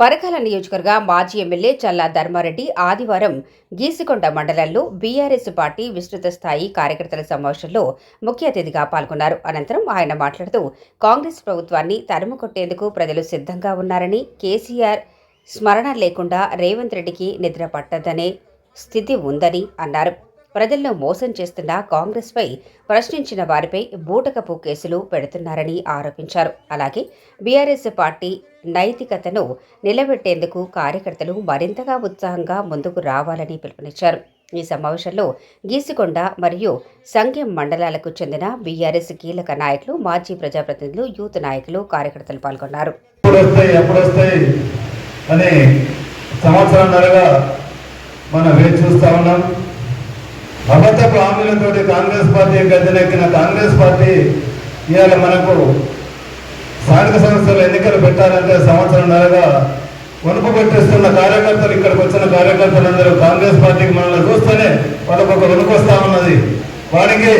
పరకాల నియోజకవర్గ మాజీ ఎమ్మెల్యే చల్లా ధర్మారెడ్డి ఆదివారం గీసికొండ మండలంలో బీఆర్ఎస్ పార్టీ విస్తృత స్థాయి కార్యకర్తల సమావేశంలో ముఖ్య అతిథిగా పాల్గొన్నారు. అనంతరం ఆయన మాట్లాడుతూ కాంగ్రెస్ ప్రభుత్వాన్ని తరుము కొట్టేందుకు ప్రజలు సిద్ధంగా ఉన్నారని కేసీఆర్ స్మరణ లేకుండా రేవంత్ రెడ్డికి నిద్ర పట్టదనే స్థితి ఉందని అన్నారు. ప్రజల్లో మోసం చేస్తున్న కాంగ్రెస్పై ప్రశ్నించిన వారిపై బూటకపు కేసులు పెడుతున్నారని ఆరోపించారు. అలాగే బీఆర్ఎస్ పార్టీ నైతికతను నిలబెట్టేందుకు కార్యకర్తలు మరింతగా ఉత్సాహంగా ముందుకు రావాలని పిలుపునిచ్చారు. ఈ సమావేశంలో గీసికొండ మరియు సంఘం మండలాలకు చెందిన బీఆర్ఎస్ కీలక నాయకులు మాజీ ప్రజాప్రతినిధులు యూత్ నాయకులు కార్యకర్తలు పాల్గొన్నారు. ఎప్పుడు వేచి చూస్తా ఉన్నాం. అబద్ధపు హామీలతోటి కాంగ్రెస్ పార్టీ గద్దెనెక్కిన కాంగ్రెస్ పార్టీ ఇవాళ మనకు స్థానిక సంస్థలు ఎన్నికలు పెట్టాలంటే సంవత్సరంన్నరగా వణుకు పెట్టిస్తున్న కార్యకర్తలు ఇక్కడికి వచ్చిన కార్యకర్తలందరూ కాంగ్రెస్ పార్టీకి మనల్ని చూస్తేనే వాళ్ళకు ఒక వణుకు వస్తా ఉన్నది. వాడికి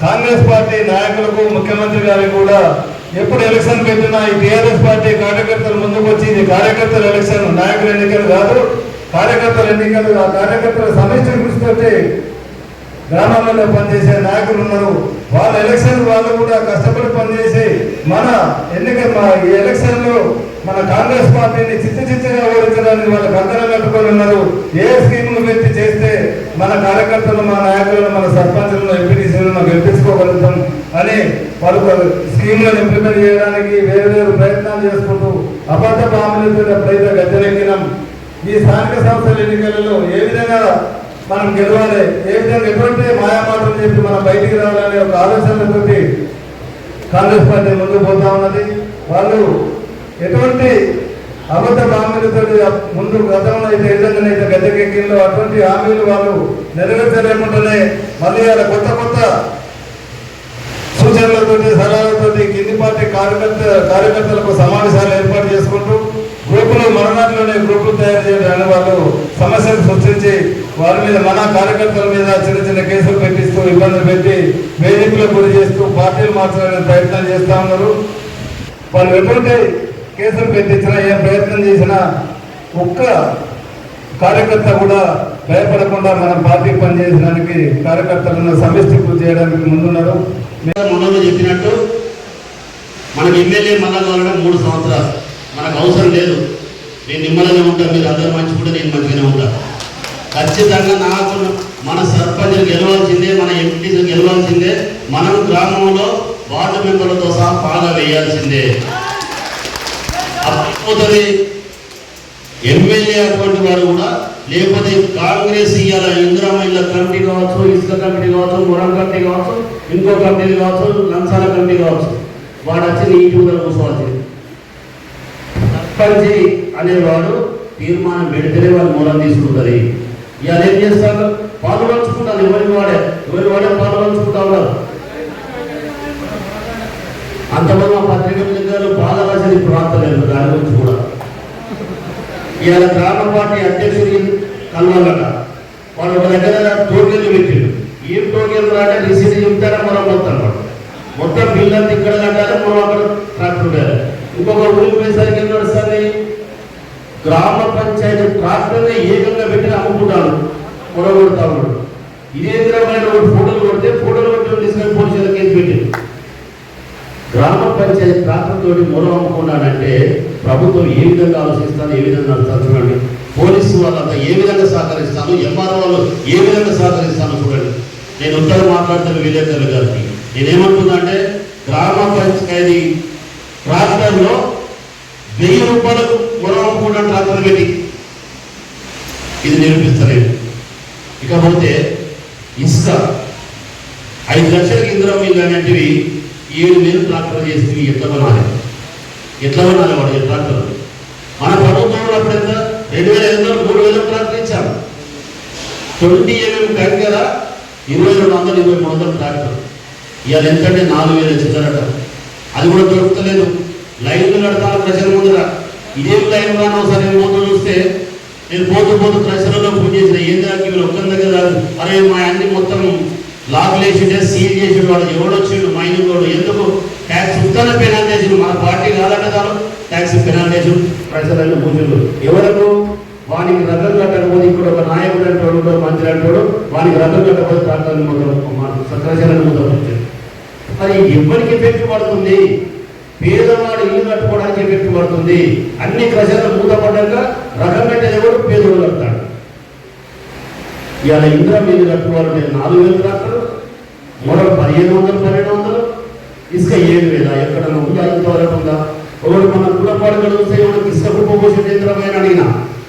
కాంగ్రెస్ పార్టీ నాయకులకు ముఖ్యమంత్రి గారికి కూడా ఎప్పుడు ఎలక్షన్ పెట్టినా ఈ టీఆర్ఎస్ పార్టీ కార్యకర్తలు ముందుకు వచ్చి ఇది కార్యకర్తల ఎలక్షన్ నాయకుల ఎన్నికలు కాదు కార్యకర్తల ఎన్నికలు ఆ కార్యకర్తల సమిష్టి కృషితోటి గ్రామాలలో పనిచేసే నాయకులు ఉన్నారు. వాళ్ళ ఎలక్షన్ వాళ్ళు కూడా కష్టపడి పనిచేసి మన ఎన్నిక మా ఈ ఎలక్షన్లో మన కాంగ్రెస్ పార్టీని చిత్త చిత్తగా ఓడించడానికి వాళ్ళ కంకణం కట్టుకొని ఉన్నారు. ఏ స్కీములు పెట్టి చేస్తే మన కార్యకర్తలు మన నాయకులను మన సర్పంచులను ఎంపీటీసీలను గెలిపించుకోగలుగుతాం అని వాళ్ళు స్కీములను ఇంప్లిమెంట్ చేయడానికి వేరు వేరు ప్రయత్నాలు చేసుకుంటూ అబద్ధ హామీలతో ఎప్పుడైతే గద్దెనెక్కినాం. ఈ స్థానిక సంస్థల ఎన్నికలలో ఏ విధంగా మనం గెలవాలి. ఏ విధంగా ఎటువంటి మాయామాటలు చెప్పి మనం బయటికి రావాలనే ఒక ఆలోచనలతోటి కాంగ్రెస్ పార్టీ ముందుకు పోతా ఉన్నది. వాళ్ళు ఎటువంటి అబద్ధ హామీలతో ముందు గతంలో అయితే ఏ అయితే గద్దెకెక్కిందో అటువంటి హామీలు వాళ్ళు నెరవేర్చలేకుండానే మళ్ళీ వాళ్ళ కొత్త కొత్త సూచనలతోటి సలహాలతోటి కింది పార్టీ కార్యకర్త కార్యకర్తలకు సమావేశాలు ఏర్పాటు చేసుకుంటూ గ్రూపులు మరణాల్లోనే గ్రూపులు తయారు చేయడానికి వాళ్ళు సమస్యలు సృష్టించి వారి మీద మన కార్యకర్తల మీద చిన్న చిన్న కేసులు పెట్టిస్తూ ఇబ్బందులు పెట్టి వేధింపులకు గురి చేస్తూ పార్టీలు మార్చడానికి ప్రయత్నం చేస్తా ఉన్నారు. వాళ్ళు ఎప్పుడైతే కేసులు పెట్టించినా ఏ ప్రయత్నం చేసినా ఒక్క కార్యకర్త కూడా భయపడకుండా మన పార్టీ పనిచేయడానికి కార్యకర్తలను సమిష్టి పూర్తి చేయడానికి ముందున్నారు. మొన్న చెప్పినట్టు మనకు ఎమ్మెల్యే మళ్ళా కావాలంటే మూడు సంవత్సరాలు. మనకు అవసరం లేదు. నేను నిమ్మలంగా ఉంటాను మీరు అందరూ మంచి కూడా నేను మంచిగానే ఉంటా. ఖచ్చితంగా నాకు మన సర్పంచ్ గెలవాల్సిందే మన ఎంపీ గెలవాల్సిందే మనం గ్రామంలో వార్డు మెంబర్లతో సహా పాగా వేయాల్సిందే. అప్పుడు ఎమ్మెల్యే అటువంటి వాడు కూడా లేకపోతే కాంగ్రెస్ ఇవాళ ఇందిరామహిళ కమిటీ కావచ్చు ఇసుక కమిటీ కావచ్చు మురం కమిటీ కావచ్చు ఇంకో కమిటీ కావచ్చు లంచాల కమిటీ కావచ్చు. వాడు వచ్చి నీటి ఇంటి కూడా కూర్చోవాల్సింది సర్పంచి అనేవాడు తీర్మానం పెడితేనే వాళ్ళు మూలం తీసుకుంటుంది. ఇవాళ ఏం చేస్తారు పాలు పంచుకుంటారు. ఎవరి వాడే? ఎవరి వాడే పాలు పంచుకుంటా ఉన్నారు? అంతమంది మా పత్రిక దగ్గర బాధ రాసేది ప్రాంతం లేదు దాని గురించి కూడా. ఇవాళ గ్రామ పార్టీ అధ్యక్షుడి కలవాలట వాడు ఒక దగ్గర టోకెన్లు పెట్టాడు. ఏం టోకెన్లు అంటే రిసీట్ చెప్తారా? మనం మొత్తం మొత్తం బిల్ ఇక్కడ కట్టాలి మనం అక్కడ ట్రాక్టర్ ఉండాలి. ఇంకొక ఊరికి పోయేసరికి ఏం నడుస్తుంది? గ్రామ పంచాయతీ ట్రాక్టర్ని ఏకంగా పెట్టి అమ్ముకుంటాను కొడగొడతా ఉన్నాడు ఇదే విధమైన ఒకటి ఫోటోలు కొడితే ఫోటోలు కొట్టి తీసుకొని పోలీసుల కేసు పెట్టింది గ్రామ పంచాయతీ ట్రాక్టర్ తోటి మూలం అమ్ముకున్నాడంటే ప్రభుత్వం ఏ విధంగా ఆలోచిస్తాను ఏ విధంగా నడుస్తాను పోలీసు వాళ్ళంతా ఏ విధంగా సహకరిస్తాను ఎంఆర్ఓ వాళ్ళు ఏ విధంగా సహకరిస్తాను చూడండి. నేను ఉత్తరం మాట్లాడతాను విలేకరుల గారికి. నేనేమంటున్నా అంటే గ్రామ పంచాయతీ ట్రాక్టర్లో వెయ్యి రూపాయలకు కూడా అమ్ముకున్న ట్రాక్టర్ పెట్టి ఇది నిరూపిస్తలేదు. ఇకపోతే ఇసుక ఐదు లక్షల ఇందులో ఇలాంటివి అనేటివి ఏడు వేలు ట్రాక్టర్ చేస్తే ఎట్లా కొనాలి? ఎట్లా కొనాలి వాడు ట్రాక్టర్ మన ప్రభుత్వంలో అప్పుడు ఎంత? రెండు వేల ఐదు వందలు మూడు వేల ట్రాక్టర్ ఇచ్చాం ట్వంటీ ఎంఎం కదా ఇరవై రెండు వందలు ఇరవై మూడు వందలు ట్రాక్టర్ ఇవాళ ఎంతంటే నాలుగు వేలు చిల్లరట అది కూడా దొరుకుతలేదు. లైన్లు కడతాను ప్రజల ముందర. ఇదేం లైన్ సరే ఒకసారి పోతూ చూస్తే నేను పోతూ పోతూ ప్రజలలో పూజ చేసిన ఏం దానికి వీళ్ళు ఒక్క దగ్గర రాదు అరే మా అన్ని మొత్తం లాక్ లేచిండే సీల్ చేసి వాడు ఎవడు వచ్చిండు మైనింగ్ వాడు ఎందుకు? ట్యాక్స్ ఉత్తన పెనాల్టేషన్ మన పార్టీ కాదంటే చాలు ట్యాక్స్ పెనాల్టేషన్ ప్రజలను పూజలు ఎవరకు వానికి రథం కట్టకపోతే ఇక్కడ ఒక నాయకుడు అంటాడు ఒక మంత్రి అంటాడు వానికి రథం కట్టకపోతే ప్రాంతాన్ని మొదలు సత్రశాలను మొదలు మరి ఎవరికి ఎఫెక్ట్ పడుతుంది పేదవాడు ఇల్లు కట్టుకోవడానికి పెట్టుబడుతుంది. అన్ని ప్రజలు మూతపడ్డాక రకం పెట్టేది ఎవరు? పేదోడు కడతాడు ఇవాళ ఇంద్ర మీద కట్టుకోవాలంటే నాలుగు వేలు రాస్తారు మరో పదిహేను వందలు పన్నెండు వందలు ఇసుక ఏడు వేల. ఎక్కడన్నా ఉందా? ఇంతవరకు ఉందా? ఒకడు మన కులపాడు కడుగుతే మనకి ఇసుక కుప్ప ఇంద్రమైన అడిగిన.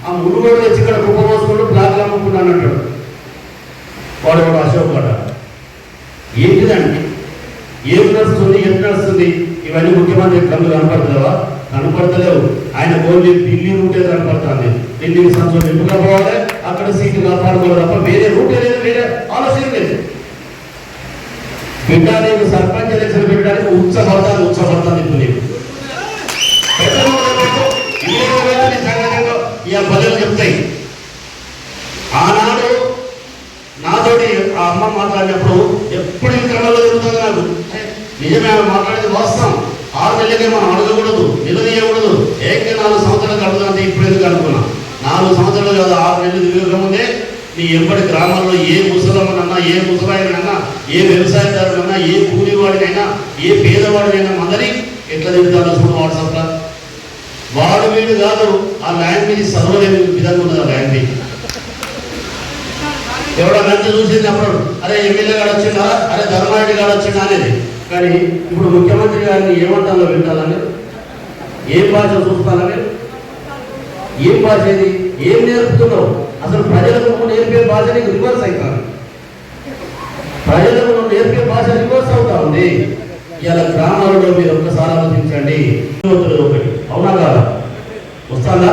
ఆ మునుగోడు తెచ్చి ఇక్కడ కుప్ప పోసుకుంటూ బ్లాక్లు అమ్ముకున్నాను అంటాడు వాడు వాడు అశోక్ గడ ఏంటిదండి ఏం నడుస్తుంది ఎంత నడుస్తుంది ఇవన్నీ ముఖ్యమంత్రి కళ్ళు కనపడుతున్నావా కనపడతలేవు. ఆయన ఓన్లీ ఢిల్లీ రూటే కనపడుతుంది. ఢిల్లీకి సంవత్సరం ఎంపుగా పోవాలి అక్కడ సీటు కాపాడుకోవాలి తప్ప వేరే రూటే లేదు వేరే ఆలోచన లేదు. బిడ్డ నీకు సర్పంచ్ ఎలక్షన్ పెట్టడానికి ఉత్సాహపడతాను ఉత్సాహపడతాను ఇప్పుడు. నీకు పెట్టను పెట్టు. చెప్తాయి. ఆనాడు నాతోటి ఆ అమ్మ మాట్లాడినప్పుడు ఎప్పుడు ఈ క్రమంలో జరుగుతుంది నాకు. నిజమే ఆమె మాట్లాడేది వాస్తవం. ఆరు నెలలకే మనం అడగకూడదు నిలదీయకూడదు. ఏకే నాలుగు సంవత్సరాలు అడుగుతుంటే ఇప్పుడు ఎందుకు అనుకున్నా నాలుగు సంవత్సరాలు కాదు ఆరు నెలలు తిరగకముందే నీ ఎంబడి గ్రామాల్లో ఏ ముసలమ్మనన్నా ఏ ముసలాయనన్నా ఏ వ్యవసాయదారుడన్నా ఏ కూలివాడినైనా ఏ పేదవాడినైనా మందరి ఎట్లా తింటారో చూడు వాట్సాప్లో వాడు వీడు కాదు ఆ లాంగ్వేజ్ మీద చదవలేని విధంగా ఉన్నది ఆ ల్యాండ్ మీద. ఎవడో గంట చూసింది అప్పుడు అరే ఎమ్మెల్యే గారు వచ్చిందా అరే ధర్మారెడ్డి గారు వచ్చిందా అనేది? కానీ ఇప్పుడు ముఖ్యమంత్రి గారిని ఏమంటాలో వింటాలని ఏం భాష చూస్తానని ఏం భాష ఏది ఏం నేర్పుతున్నావు? అసలు ప్రజలకు నేర్పే భాష నీకు రివర్స్ అవుతాను ప్రజలకు నేర్పే భాష రివర్స్ అవుతా ఉంది ఇలా గ్రామాలలో మీరు ఒక్కసారి ఆలోచించండి. ఒకటి. అవునా కాదా? వస్తాదా?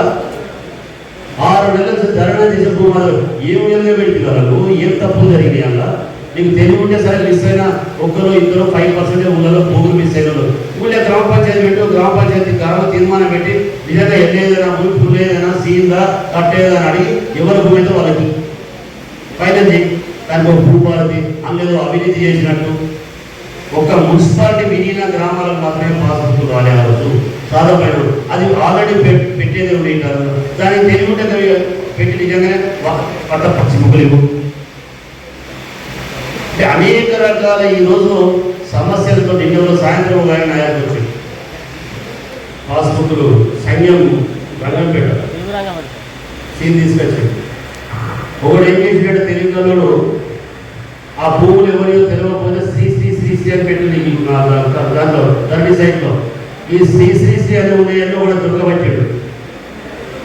ఆరు నెలల నుంచి ధరణ చేసే భూమాలు ఏం విధంగా పెడుతున్నారు ఏం తప్పులు జరిగినాయి అలా? నీకు తెలివి ఉంటే సరే మిస్ అయినా ఒక్కరో ఇద్దరు ఫైవ్ పర్సెంట్ ఊళ్ళలో భూములు మిస్ అయిన ఊళ్ళో గ్రామ పంచాయతీ పెట్టు గ్రామ పంచాయతీ గ్రామ తీర్మానం పెట్టి నిజంగా ఎల్లేదైనా ఊరి పుల్లేదైనా సీందా కట్టేదా అని అడిగి ఎవరు భూమి అయితే వాళ్ళకి? ఫైనల్ దానికి ఒక భూపాలది అందులో అవినీతి చేసినట్టు ఒక మున్సిపాలిటీ మిగిలిన గ్రామాలకు మాత్రమే పాస్బుక్ రాలే ఆ రోజు. సాధపడు అది ఆల్రెడీ పెట్టేది ఉండేటారు దానికి తెలివి ఉంటే పెట్టి నిజంగానే వా- పట్ట పచ్చి ముగ్గులు ఇవ్వు. అనేక రకాల ఈరోజు సమస్యలతో నిన్న సాయంత్రం ఒక ఆయన ఆయన వచ్చింది ఆసుపత్రులు సైన్యం రంగం పెట్టారు సీన్ తీసుకొచ్చాడు. ఒకడు ఏం చేసినట్టు తెలియగలడు ఆ భూములు ఎవరియో తెలియకపోతే శ్రీ శ్రీ శ్రీ శ్రీ అని పెట్టింది దాంట్లో దండి సైడ్లో ఈ శ్రీ శ్రీ శ్రీ అని ఉన్నాయని కూడా దొరకబట్టాడు.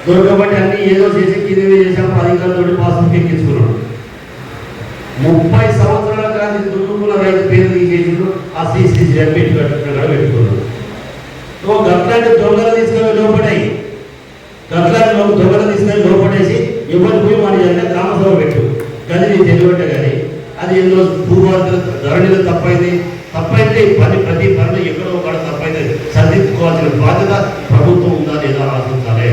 దొరకబట్టి అన్ని ఏదో చేసి కింద చేసాం అధికారులతో పాసం ఎక్కించుకున్నాడు. ముప్పై సంవత్సరాలు కానీ దుర్గుకున్న రైతు పేరు తీసేసిండు ఆ శ్రీ శ్రీ శ్రీ పెట్టి కట్టుకున్నాడు పెట్టుకున్నాడు. ఓ గట్లాంటి దొంగలు తీసుకొని లోపడాయి. గట్లాంటి దొంగలు తీసుకొని లోపడేసి ఎవరు పోయి మన అంటే గ్రామసభ పెట్టు. కానీ నీ తెలివంటే కానీ అది ఎన్నో భూభారతలు ధరణిలో తప్పైంది. తప్పైతే పని ప్రతి పనులు ఎక్కడో ఒక తప్పైతే సరిదిద్దుకోవాల్సిన బాధ్యత ప్రభుత్వం ఉందా లేదా ఆలోచించాలి.